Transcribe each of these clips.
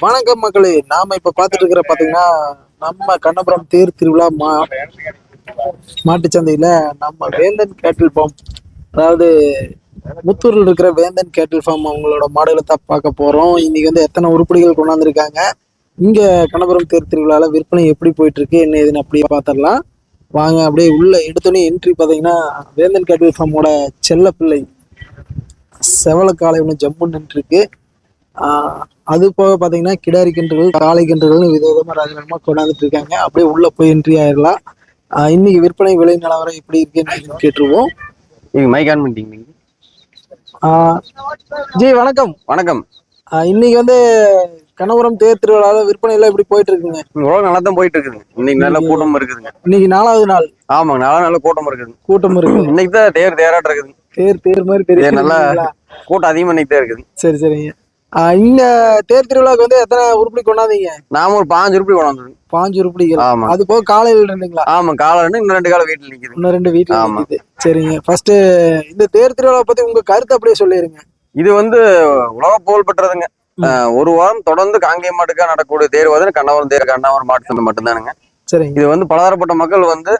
வணக்கம் மக்களே. நாம இப்ப பாத்துட்டு இருக்கிற பாத்தீங்கன்னா நம்ம கண்ணபுரம் தேர் திருவிழா மா மாட்டுச்சந்தையில நம்ம வேந்தன் கேட்டில் ஃபார்ம் அதாவது முத்தூரில் இருக்கிற வேந்தன் கேட்டில் ஃபார்ம் அவங்களோட மாடுகளை தான் பார்க்க போறோம். இன்னைக்கு வந்து எத்தனை உருப்படிகள் கொண்டாந்துருக்காங்க? இங்க கணபுரம் தேர் திருவிழால விற்பனை எப்படி போயிட்டு இருக்கு என்ன ஏதுன்னு அப்படியே பாத்திரலாம். வாங்க அப்படியே உள்ள எடுத்தோடனே என்ட்ரி பாத்தீங்கன்னா வேந்தன் கேட்டில் ஃபார்மோட செல்ல பிள்ளை செவலக்காலை ஒன்று ஜம்முன்னு நின்றுருக்கு. ஆஹ் அது போக பார்த்தீங்கன்னா கிடாரி கிண்டுகள் காளை கிண்டுகள்னு விதவிதமாக ராஜரகமாக கொண்டாந்துட்டு இருக்காங்க. அப்படியே உள்ள போய் என்ட்ரி ஆயிடலாம். இன்னைக்கு விற்பனை விலை நிலவரம் எப்படி இருக்குன்னு கேட்டுருவோம். நீங்க மைக் ஆன் பண்ணிட்டீங்க ஜி வணக்கம். வணக்கம். இன்னைக்கு வந்து கனபுரம் தேர் திருவிழாவில் விற்பனை எல்லாம் எப்படி போயிட்டு இருக்குங்க? உலகம் நல்லா தான் போயிட்டு இருக்குதுங்க இன்னைக்கு நல்ல கூட்டம் இருக்குதுங்க. இன்னைக்கு நாலாவது நாள். ஆமாங்க நல்லா நல்ல கூட்டம் இருக்குதுங்க. கூட்டம் இருக்கு இன்னைக்கு தான் தேர் தேராட்டம் இருக்குதுங்க. தேர் தேர் மாதிரி பெரிய தேர் நல்லா? கூட்டம் அதிகமா இன்னைக்கு தான் இருக்குது. சரி சரிங்க. இந்த தேர் திருவிழாவுக்கு வந்து எத்தனை உருப்படி கொண்டாந்தீங்க? நாம ஒரு பாஞ்சு ரூபாய் கொண்டாந்து பாஞ்சு உருப்படிகள் ஆமா. அது போக காலையில் இருந்துங்களா? ஆமா காலை ரெண்டு இன்னும் ரெண்டு காலை வீட்டுல நிக்குது. இன்னும் ரெண்டு வீட்டுல ஆமா. சரிங்க. ஃபர்ஸ்ட் இந்த தேர் திருவிழா பத்தி உங்க கருத்து அப்படியே சொல்லிருங்க. இது வந்து உலக புகழ் பெற்றதுங்க. ஒரு வாரம் தொடர்ந்து காங்கேய மாட்டுக்கா நடக்கக்கூடிய தேர் வந்து கண்ணவரம் தேர் கண்ணவரம் மாட்டு சந்தை மட்டும்தானுங்க. சரிங்க. இது வந்து பலதரப்பட்ட மக்கள் வந்து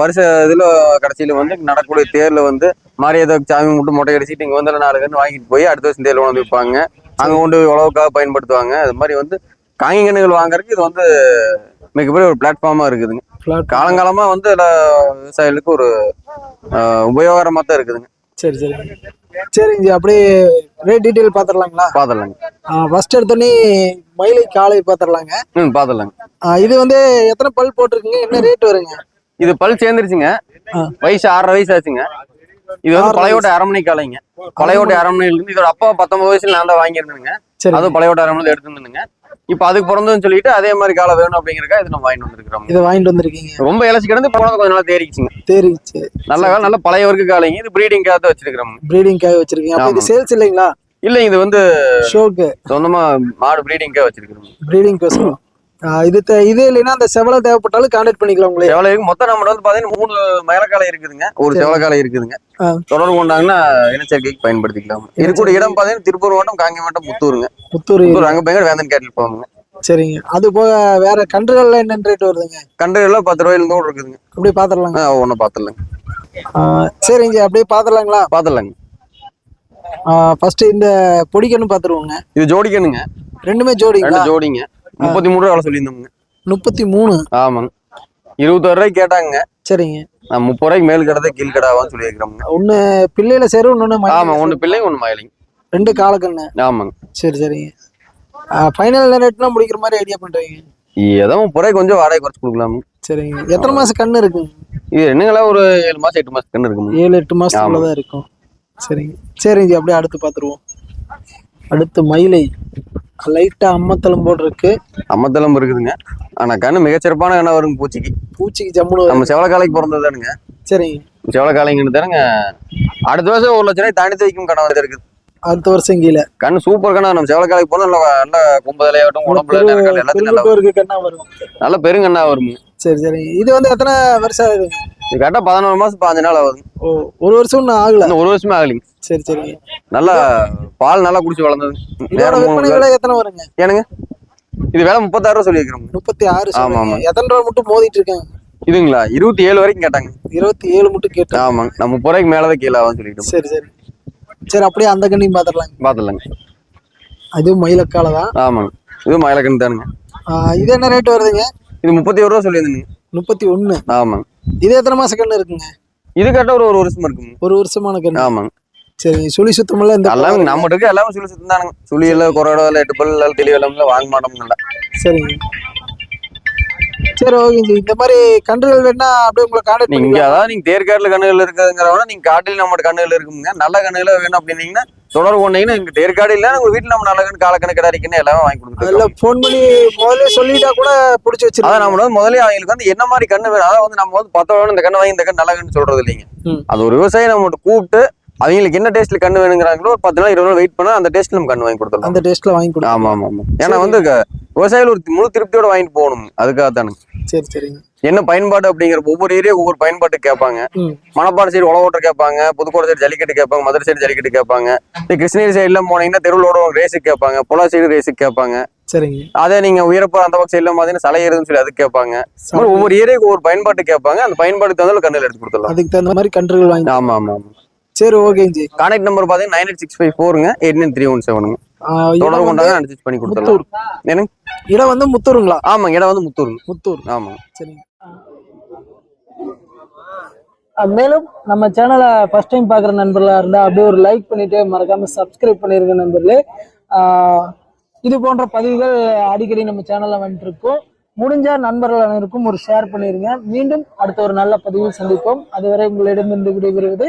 வருஷ இதுல கடைசியில வந்து நடக்கக்கூடிய தேர்ல வந்து மாரியாதை சாமி மட்டும் மொட்டை அடிச்சுட்டு இங்க வந்து நாலு கன்று வாங்கிட்டு போய் அடுத்த வருஷம் தேர்ல கொண்டு வைப்பாங்க அங்க கொண்டு உழவுக்காக பயன்படுத்துவாங்க. அது மாதிரி வந்து காங்கிங்கன்னுகள் வாங்குறதுக்கு இது வந்து மிகப்பெரிய ஒரு பிளாட்ஃபார்மா இருக்குதுங்க. Flat. காலங்காலமா வந்து விவசாயிகளுக்கு ஒரு ஆஹ் உபயோகரமா தான் இருக்குதுங்க. சரி சரிங்க சரிங்க ஜி, அப்படியே ரேட் டீட்டெயில் பாத்திரலாங்களா? பாத்திரலாங்க. ஃபர்ஸ்ட் எடுத்தோடனே மயிலை காலை பாத்திரலாங்க. ம் பாத்திரலாங்க. இது வந்து எத்தனை பல் போட்டிருக்குங்க? என்ன ரேட் வருங்க? இது பல் சேர்ந்துருச்சுங்க. வயசு ஆறரை வயசு ஆச்சுங்க. இது வந்து ஆறரை பழையோட்டை அரண்மனை காலைங்க. பழையோட்டை அரண்மனையில இருந்து இதோட அப்பா பத்தொன்பது வயசுல நான் தான் வாங்கியிருந்தேங்க சரி. அதுவும் பழையோட்டை அரண்மனையில எடுத்துருந்துங்க இப்ப அதுக்கு பிறந்ததுன்னு சொல்லிட்டு அதே மாதிரி காலை வேணும் அப்படிங்கறக்கா இது நம்ம வாங்கிட்டு வந்திருக்கிறோம். இதை வாங்கிட்டு வந்திருக்கீங்க. ரொம்ப இலச்சி கிடந்து போனது கொஞ்சம் நாள் தேறிக்குச்சுங்க சரி சரி. நல்ல காலம் நல்ல பழைய வர்க்க காலைங்க. இது பிரீடிங்காக தான் வச்சிருக்கிறோம். ப்ரீடிங்காக வச்சிருக்கீங்க. அப்போ இது. சேல்ஸ் இல்லைங்களா? இல்ல இது வந்து ஷோக்கு சொந்தமா மாடு பிரீடிங்காக வச்சிருக்கிறோம். ப்ரீடிங் கோசம் இது இது இல்லைன்னா அந்த செவலை தேவைப்பட்டாலும் கான்டாக்ட் பண்ணிக்கலாம் உங்களே செவலை மொத்தம் நம்ம வந்து பாத்தீங்கன்னா மூணு மயிலக்காலை இருக்குதுங்க. ஒரு. செவலக்காலை இருக்குதுங்க. தொடர்பு கொண்டாங்கன்னா இனச்சேர்க்கைக்கு பயன்படுத்திக்கலாம். இது கூட இடம் பாத்தீங்கன்னா திருப்பூர் மாவட்டம் காங்கி மாவட்டம் புத்தூருங்க. புத்தூர் அங்க போய் வேந்தன் கேட்டில் போவாங்க சரிங்க. அது போக வேற கன்றுகள்லாம் என்ன ரேட் வருதுங்க? எல்லாம் பத்து ரூபாயில இருந்து கூட இருக்குதுங்க. அப்படியே பாத்திரலாங்க. ஒன்னும் பாத்துடலாங்க சரிங்க. அப்படியே பாத்திரலாங்களா? பாத்துடலாங்க ஃபர்ஸ்ட் இந்த பொடிக்கன்னு பாத்துருவோங்க. இது ஜோடிக்கணுங்க ரெண்டுமே ஜோடிங்களா? ரெண்டு ஜோடிங்க. முப்பத்தி மூணு ரூபா சொல்லியிருந்தோங்க முப்பத்தி மூணு? ஆமாங்க. இருபத்தாறு ரூபாய்க்கு கேட்டாங்க. சரிங்க. நான் முப்பது ரூபாய்க்கு மேல் கடை கீழ் கடாவான்னு சொல்லியிருக்கிறோங்க ஒண்ணு பிள்ளையில சேரு இன்னொன்னு ஆமா ஒண்ணு பிள்ளை ஒண்ணு மயிலைங்க. ரெண்டு காலக்கண்ணு. ஆமாங்க. சரி சரிங்க. ஃபைனல் ரேட்னா முடிக்கிற மாதிரி ஐடியா பண்றீங்க? ஏதோ முப்பது ரூபாய்க்கு கொஞ்சம் வாடகை குறைச்சு கொடுக்கலாமுங்க. சரிங்க. எத்தனை மாசம் கண்ணு இருக்குங்க இது என்னங்களா ஒரு ஏழு மாசம் எட்டு மாசத்துக்கு இருக்குங்க. ஏழு எட்டு மாசத்துக்குள்ளதான் இருக்கும். சரிங்க. சரிங்க அப்படியே அடுத்து பாத்துருவோம். அடுத்து மயிலை. லைட்டா அம்மத்தளம் போல் இருக்கு. அம்மத்தளம் இருக்குதுங்க. ஆனா கண்ணு மிகச்சிறப்பான கண்ணா வருங்க பூச்சிக்கு. பூச்சிக்கு ஜம்முனு வரும். நம்ம செவலக்காலைக்கு பிறந்ததானுங்க சரிங்க செவலக்காலைங்கன்னு தானுங்க. அடுத்த வருஷம் ஒரு லட்ச ரூபாய் தாண்டி வைக்கும் கணவர் இருக்குது. அடுத்த வருஷம் கீழே கண்ணு சூப்பர் கண்ணா. நம்ம செவலக்காலைக்கு போனா நல்ல நல்ல கும்பதலையாகட்டும் உடம்புல எல்லாத்தையும் நல்லா இருக்கு கண்ணா வரும். நல்ல பெருங்கண்ணா வருங்க. சரி சரிங்க இது வந்து எத்தனை வருஷம் ஆகுதுங்க? இது கரெக்டா பதினோரு மாசம் பாஞ்சு நாள் ஆகுது. ஓ ஒரு வருஷம் இன்னும் ஆகல? இன்னும் ஒரு வருஷமே ஆகலைங்க. சரி சரிங்க நல்லா பால் நல்லா குடிச்சு வளர்ந்தது. விலை எத்தனை வருங்க? ஏனுங்க இது வேலை முப்பத்தாறு ரூபா சொல்லியிருக்கிறோங்க முப்பத்தி ஆறு ஆமா, ஆமா. எத்தனை ரூபா மட்டும் மோதிட்டு இருக்காங்க? இதுங்களா? இருபத்தி ஏழு வரைக்கும் கேட்டாங்க. இருபத்தி ஏழு மட்டும் கேட்டேன் ஆமாங்க. நான் முப்பது ரூபாய்க்கு மேலதான் கீழே ஆகும் சொல்லிட்டு சரி சரி. சரி அப்படியே அந்த கண்ணையும் பாத்துடலாங்க பார்த்துலாங்க அதுவும் மயிலக்கால தான். ஆமாங்க. இது மயிலக்கண்ணு தானுங்க. இது என்ன ரேட் வருதுங்க? இது முப்பத்தி ஒரு ரூபா சொல்லியிருந்தேங்க முப்பத்தி ஒண்ணு. ஆமாங்க. இது எத்தனை மாச கண்ணு இருக்குங்க? இது கரெக்டாக ஒரு ஒரு வருஷம் இருக்குங்க. ஒரு வருஷமான கண்ணு ஆமாங்க. சரி சுழி சுத்தமெல்லாம் இந்த எல்லாமே நம்ம இருக்க எல்லாமே சொல்லி சுத்தம் தானுங்க. சுழி எல்லாம் குறவடோ இல்லை எட்டு பல் இல்லை. தெளிவு எல்லாம் வாங்க மாட்டோம்ல சரிங்க. சரி ஓகேங்க இந்த மாதிரி கன்றுகள் வேணா அப்படியே உங்களை கான்டாக்ட் நீங்க அதாவது நீங்க தேர்காட்டில் கண்ணுகள் இருக்குதுங்கிறவன நீங்க காட்டில் நம்ம கண்ணுகள் இருக்குங்க. நல்ல கண்ணுகள் வேணும் அப்படின்னீங்கன்னா தொடர்பு கொண்டீங்கன்னா எங்க தேர்காடு இல்ல உங்க வீட்டுல நம்ம நல்ல கண்ணு காலக்கண்ணு கிடாரிக்கன்னு எல்லாமே வாங்கி கொடுத்துருக்கோம் அதில் ஃபோன் பண்ணி முதல்ல சொல்லிட்டா கூட பிடிச்சி அதான் வச்சிருக்கோம் நம்ம வந்து முதல்ல அவங்களுக்கு வந்து என்ன மாதிரி கண்ணு வேணும்? அதாவது வந்து நம்ம வந்து பத்தோட இந்த கண்ணு வாங்கி இந்த கண்ணு நல்ல கண்ணு சொல்றது இல்லைங்க. அது ஒரு விவசாயி நம்ம கூப்பிட்டு அவங்களுக்கு என்ன டேஸ்ட்ல கண்ணு வேணுங்கிறாங்களோ ஒரு பத்து நாள் இருபது நாள் வெயிட் பண்ணா அந்த டேஸ்ட்ல நம்ம கண்ணு வாங்கி கொடுத்துடலாம். அந்த டேஸ்ட்ல வாங்கி கொடுங்க ஆமா ஆமா ஆமா. ஏன்னா வந்து விவசாயிகள் ஒரு முழு திருப்தியோட வாங்கிட்டு போகணும். அதுக்காக தானுங்க சரி சரிங்க. என்ன பயன்பாடு அப்படிங்கிற ஒவ்வொரு ஏரியா ஒவ்வொரு பயன்பாட்டு கேட்பாங்க. மணப்பாடு சைடு உழவோட்டர் கேட்பாங்க புதுக்கோட்டை சைடு ஜல்லிக்கட்டு கேட்பாங்க மதுரை சைடு ஜல்லிக்கட்டு கேட்பாங்க. கிருஷ்ணகிரி சைடுல போனீங்கன்னா தெருவிலோட ரேஸுக்கு கேட்பாங்க புலா சைடு ரேஸுக்கு கேட்பாங்க. சரிங்க. அதே நீங்க உயரப்பா அந்த பக்கம் சைடுல பாத்தீங்கன்னா சலை ஏறுதுன்னு சொல்லி அதுக்கு கேட்பாங்க. ஒவ்வொரு ஏரியாவுக்கு ஒவ்வொரு பயன்பாட்டு கேட்பாங்க. அந்த பயன்பாட்டுக்கு தகுந்த கண்ணில் எடுத்து கொடுத்துடலாம். அதுக்கு தகுந்த மாதிரி கன்றுகள் வாங்கி ஆமா ஆமா ஆமா. சரி ஓகேங்க ஜி. கான்டாக்ட் நம்பர் பாத்தீங்கன்னா நைன் எயிட் சிக்ஸ் ஃபைவ் ஃபோருங்க எயிட் நைன் த்ரீ ஒன் செவனுங்க தொடர்பு கொண்டாங்க பண்ணி முத்தூர். கொடுத்துடலாம் என்னங்க? இடம் வந்து முத்தூருங்களா? ஆமாங்க இடம் வந்து முத்தூருங்க முத்தூர். ஆமாங்க. சரிங்க. மேலும் நம்ம சேனலை ஃபர்ஸ்ட் டைம் பார்க்குற நண்பர்களாக இருந்தால் அப்படியே ஒரு லைக் பண்ணிட்டு மறக்காம சப்ஸ்கிரைப் பண்ணிருங்க நண்பர்களே. இது போன்ற பதிவுகள் அடிக்கடி நம்ம சேனலில் வந்துட்டு இருக்கோம் முடிஞ்ச நண்பர்கள் அனைவருக்கும் ஒரு ஷேர் பண்ணிருங்க. மீண்டும் அடுத்த ஒரு நல்ல பதிவில் சந்திப்போம். அதுவரை உங்களிடமிருந்து விடைபெறுவது